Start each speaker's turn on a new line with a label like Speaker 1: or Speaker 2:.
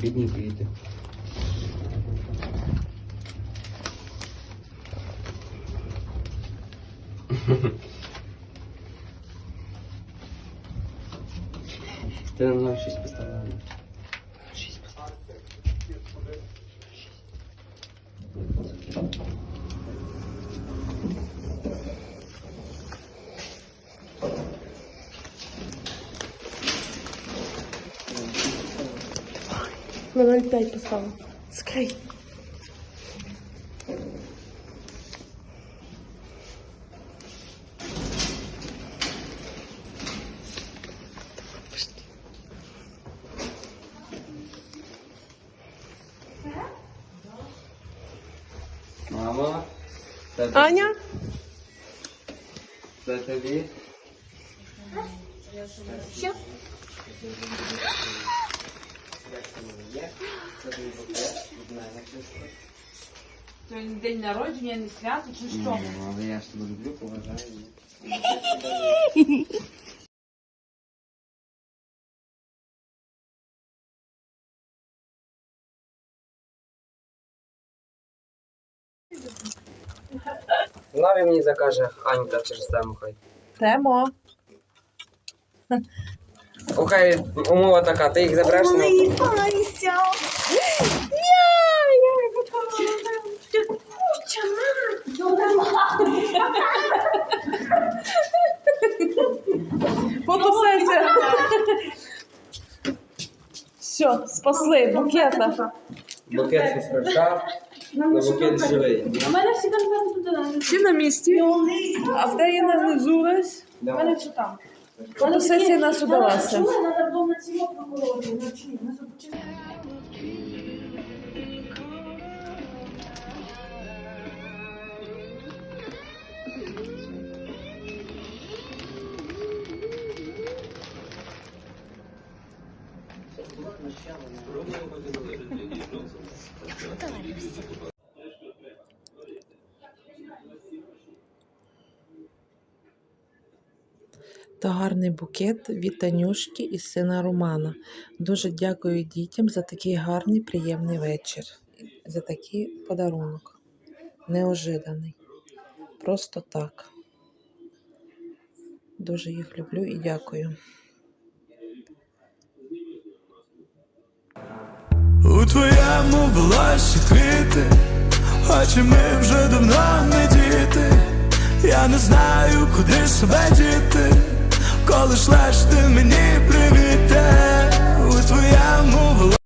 Speaker 1: Бідні діти. Ти нам щось поставила.
Speaker 2: На 0,5 поставив. Скрий.
Speaker 1: Мама. Це тобі.
Speaker 2: Аня?
Speaker 1: Це тобі.
Speaker 2: Все.
Speaker 1: Є. Тобі букет від мене чисто.
Speaker 3: То не день народження, не свято, чи що?
Speaker 1: Ну, але я ж тебе люблю, поважаю. Лаві мені закаже Анька через тему хай.
Speaker 2: Темо.
Speaker 1: Окей, умова така, ти їх забереш на
Speaker 2: Фотосесія. Все, спасли букета.
Speaker 1: букет з на букет живий.
Speaker 3: У мене всі конфети туди.
Speaker 2: Всі на місці. А в де не взулась?
Speaker 3: У мене все там.
Speaker 2: Фотосесія нас удалася.
Speaker 3: Чули, треба було на цьому прокурору. На чому? На зубочину.
Speaker 2: Та гарний букет від Танюшки і сина Романа. Дуже дякую дітям за такий гарний, приємний вечір, за такий подарунок. Неожиданий. Просто так. Дуже їх люблю і дякую.
Speaker 4: У твоєму волосі квіти, очі ми вже давно не діти. Я не знаю, куди себе діти,